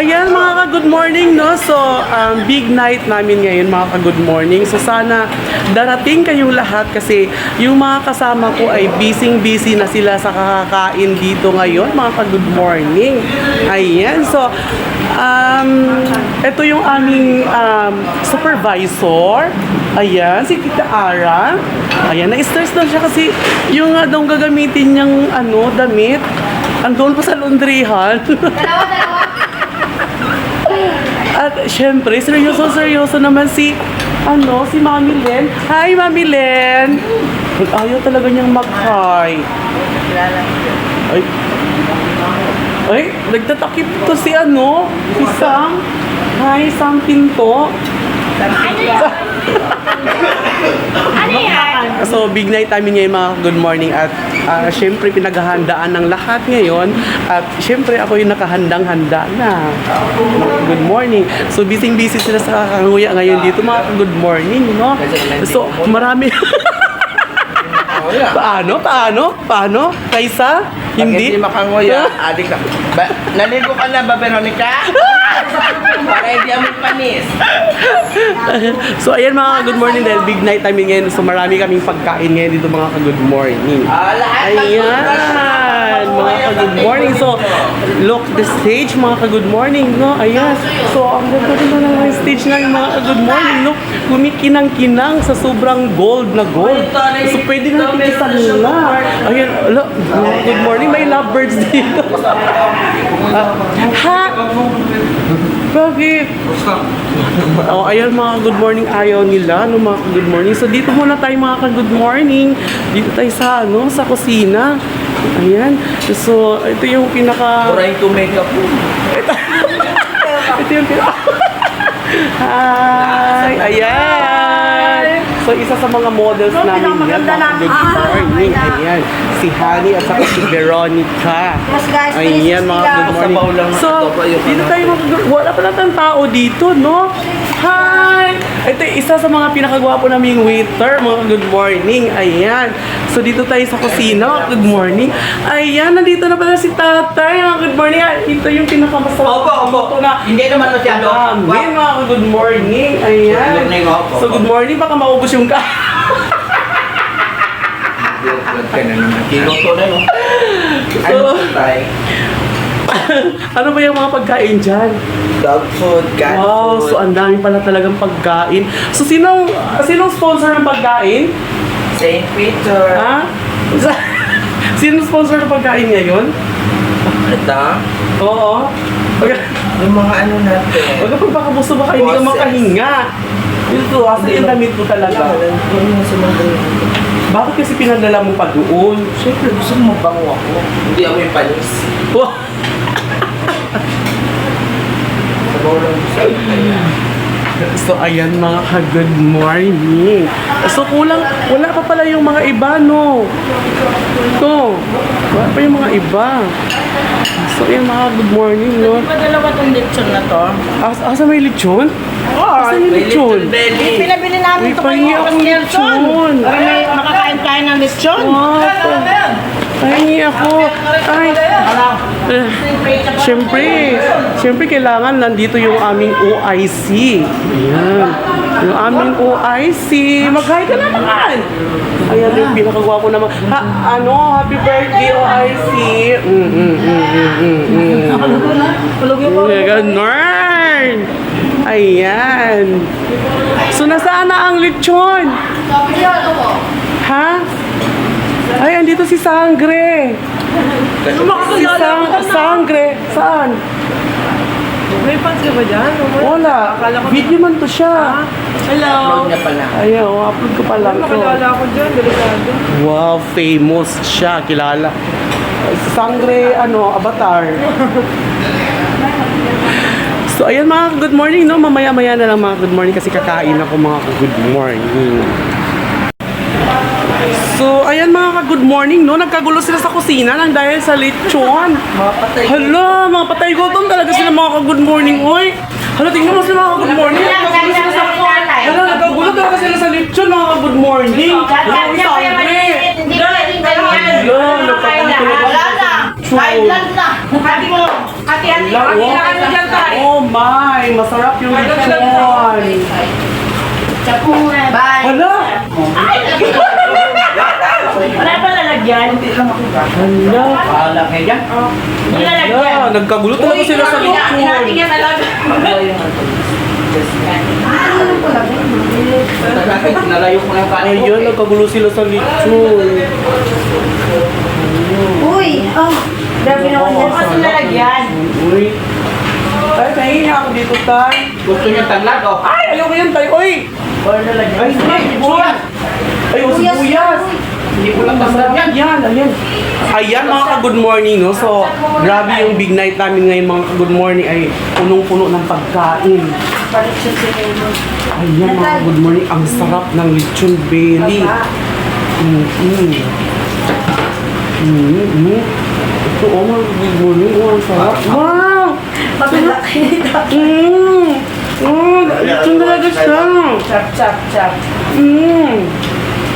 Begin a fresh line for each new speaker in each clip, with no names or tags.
Ayan mga ka-good morning, no? So, um, big night namin ngayon mga ka-good morning. So, sana darating kayong lahat kasi yung mga kasama ko ay busy-busy na sila sa kakakain dito ngayon, mga ka-good morning. Ayan, so, um, ito yung aming um, supervisor. Ayan, si Tita Ara. Ayan, na-stress na siya kasi yung nga daw gagamitin niyang ano, damit, andun pa sa laundryhan.
Dalawa, dalawa.
At syempre, seryoso-seryoso naman si, ano, si Mami Len. Hi, Mami Len! Ayaw talaga niyang mag-hi. Ay. Ay, nagtatakip to si ano, si Sam. Hi, Sam Pinto.
Ano?
So, big night namin ngayon mga good morning at ah, syempre pinaghahandaan ng lahat ngayon at syempre ako yung nakahandang-handa na. Good morning. So, busy-busy sila sa kakanguya ngayon dito mga good morning, no? So, marami... Paano? Paano? Paano? Kaysa?
Hindi
Hindi?
makangoya, adik ka. Ba, naligo ka na ba, Veronica? Para hindi amoy panis.
so, ayan mga good morning dahil big night namin ngayon. So, marami kaming pagkain ngayon dito mga good morning.
Ah, lahat
Ayan, mga ka-good morning. So, look the stage, mga ka-good morning, no? Ayan. So, ang ganda rin na ng stage ng mga ka-good morning, no? Kumikinang-kinang sa sobrang gold na gold. So, pwede na natin na. Ayan, ala, mga good morning, may lovebirds dito. Ah, ha? Bakit? Oh, ayan mga good morning ayaw nila, no mga good morning. So dito muna tayo mga ka-good morning. Dito tayo sa ano, sa kusina. Ayan. So ito yung pinaka
Trying to make up.
ito yung pinaka Hi! Ayan! So, isa sa mga models namin yan, mga good morning. Ayan. Si Honey at saka si Veronica.
Yes, guys,
Ayan, mga good morning.
lang
So, dito tayo mag- Wala pa natin tao dito, no? Hi! Ito yung isa sa mga pinakagwapo naming waiter, mga good morning. Ayan. So, dito tayo sa kusina. Good morning. Ayan, nandito na pala si tatay. Mga good morning. Ah, Ito yung pinakamasarap.
Opo, opo.
Ito na.
Hindi naman masyado.
Amin, mga good morning. Ayan. So, good morning. Baka maubos yung ka.
ka na naman. Kinuto na, no? Ano tayo?
ano ba yung mga pagkain dyan?
Dog food, cat
Wow,
food.
so ang dami pala talagang pagkain. So, sinong, sinong sponsor ng pagkain?
St. Peter.
Ha? Sinong sponsor ng pagkain ngayon?
Ito.
Oo. Wag
Yung mga ano natin.
wag ka baka gusto baka hindi ka
Boses.
Makahinga. Ito, kasi yung damit ko talaga.
Ano yung sumunod?
Bakit kasi pinadala mo pa doon?
Siyempre, gusto mo bango ako. Hindi ako yung panis.
Wow.
Sabaw lang gusto ko.
So, ayan mga ka-good morning. So, kulang, wala pa pala yung mga iba, no? Ito, wala pa yung mga iba. So, ayan mga good morning, no?
Diba dalawa tong lechon na to?
As asa may lechon? Asa may
May
lechon?
Pinabili namin
Uy,
to
pahingi
kay
akong
Uncle
lechon.
Para may makakain tayo ng lechon.
Wow, pahingi ako. Ay, eh, Siyempre, siyempre kailangan nandito yung aming OIC. Ayan. Yung aming OIC. Mag-hi ka naman. Ayan yung pinakagwapo naman. Ha, ano, happy birthday OIC. Mm, mm, mm, mm, mm, mm. Yeah, Ganon. Ayan. So, nasaan na ang lechon? Ha? Ay, andito si Sangre. Si Sang Sangre. Saan?
May fans ka ba dyan?
Wala. Video man to siya.
Hello.
Vlog niya pala.
Ayaw, upload ko pa lang to.
ako dyan, delikado.
Wow, famous siya. Kilala. Si Sangre, ano, avatar. So, ayan mga good morning, no? Mamaya-maya na lang mga good morning kasi kakain ako mga good morning. So, ayan mga ka-good morning, no? Nagkagulo sila sa kusina nang dahil sa lechon.
Mga patay.
Hala, mga patay gutom talaga sila mga ka-good morning, oy. Hala, tingnan mo sila mga ka-good morning. Nagkagulo sila sa Hala, nagkagulo talaga sila sa lechon, mga ka-good morning. Hala,
ganyan.
Hala, nagkagulo talaga. Lechon. Oh. Oh my, masarap yung lechon.
Bye.
Hala,
lalagyan.
hala.
Bahala kayo dyan.
Hala, nagkagulo talaga sila sa
Hati
lechon.
yan talaga.
Nalayo ko na yung kanin ko.
Ayun, nagkagulo sila sa lechon.
Uy, oh. Grabe naman yan.
Kasi lalagyan.
Uy. Ay, nahihiya ako dito, tay.
Gusto niyo tanglad, oh.
Ay, ayoko yan, tay. Uy! Ay, sibuyas. Ay, oh, sibuyas.
Hindi ko lang tanglad yan.
Ayan, ayan. Ayan mga ka-good morning, no? So, grabe yung big night namin ngayon mga ka-good morning ay punong-puno ng pagkain. Ayan mga ka-good morning, ang sarap ng lechon belly. Mm -hmm. Mm -hmm. Ito, oh mga ka-good morning, oh, ang sarap. Wow!
Magalaki.
Mmm! Oh, lechon talaga siya.
Chap, chap, chap.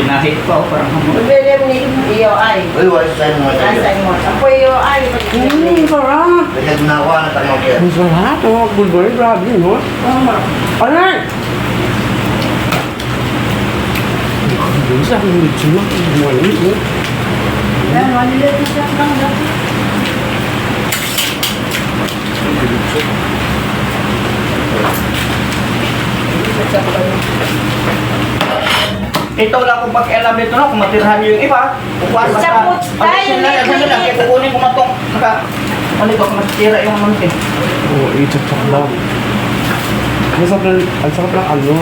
Mmm!
Pinahit ko, parang hamon.
Bibili ni iyo ay.
Uy, wala sa mo.
Nasa mo. Ako iyo ay.
Mmm, sarap.
Kaya ginawa na tanong kaya.
Ang sarap, mga good morning, grabe, no? Alay! Ang sarap ng lechon, mga good morning, no?
Ito lang kung pag-alam nito no, kung matirhan niyo yung iba. Kukuha sa
Sa put-
Ano
tayo,
sila,
may-
ano lang, kaya kukunin ko matong, naka, ano ito, masitira yung eh.
Oo, oh, i-chak-chak lang. Ang sarap ng, ang sarap ng ano.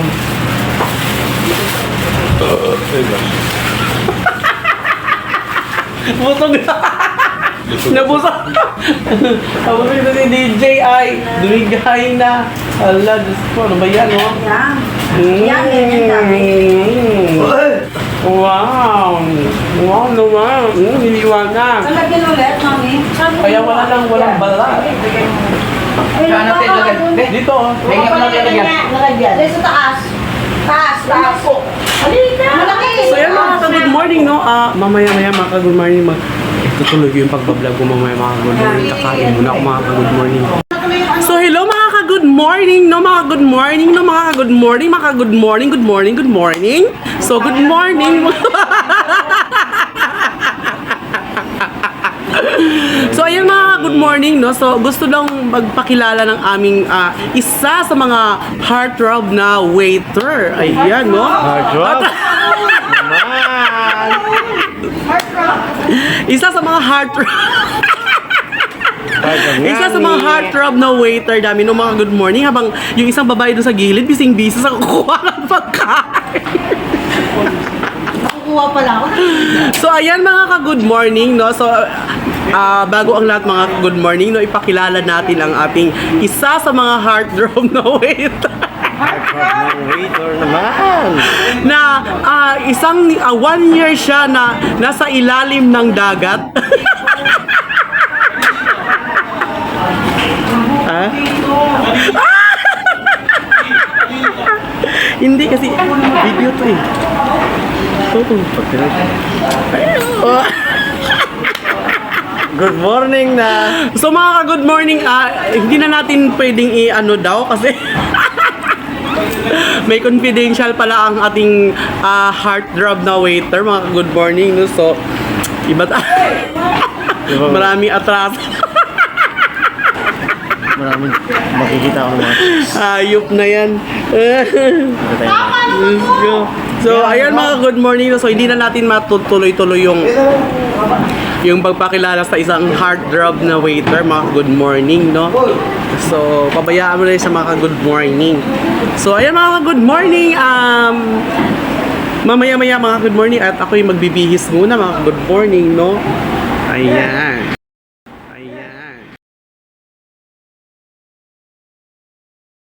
Busog na. Nabusog. Tapos ito si DJ ay dumigay na. Ala, Diyos ko, ano ba yan, no? Mm.
Yan, ganyan dami.
Wow! Wow naman! Mm, niliwan na.
Lagyan ulit, mami.
Kaya wala nang walang bala.
Saan natin ilagay? Eh,
Dito, oh.
Tingnan mo natin lagyan.
Nalagyan.
Dito sa taas. Taas, taas.
Halika.
Malaki.
So yan mga ka-good morning, no? Ah, mamaya-maya mga ka-good morning, mag itutuloy ko yung pagbablog ko mamaya mga ka-good morning. Kakain muna ako mga ka-good morning. So hello mga ka-good morning, no? Mga good morning, no? Mga ka-good morning, mga ka-good morning, good morning, good morning. So good morning. So ayun mga good morning no. So gusto lang magpakilala ng aming ah, isa sa mga heartthrob na waiter. Ayan no. Heartthrob. isa sa mga heartthrob Isa sa mga heartthrob na waiter namin no mga good morning habang yung isang babae doon sa gilid bising busy sa kukuha ng pagkain.
Nakukuha pala ako.
So ayan mga ka-good morning no. So ah, bago ang lahat mga good morning no, ipakilala natin ang ating isa sa mga heartthrob na waiter.
Waiter naman.
na ah, isang ah, one year siya na nasa ilalim ng dagat. ha? Hindi kasi video to eh. Ito Oh.
Good morning na.
So mga ka-good morning, ah, hindi na natin pwedeng i-ano daw kasi may confidential pala ang ating ah, heartthrob na waiter, mga ka-good morning. No? So, iba ta- Marami atraso.
Maraming makikita ko ng mga
Hayop na yan. Let's go. So, ayan mga good morning. So, hindi na natin matutuloy-tuloy yung yung pagpakilala sa isang heartthrob na waiter, mga good morning, no? So, pabayaan mo na sa mga good morning. So, ayan mga good morning. Um, mamaya-maya mga good morning at ako yung magbibihis muna mga good morning, no? Ayan.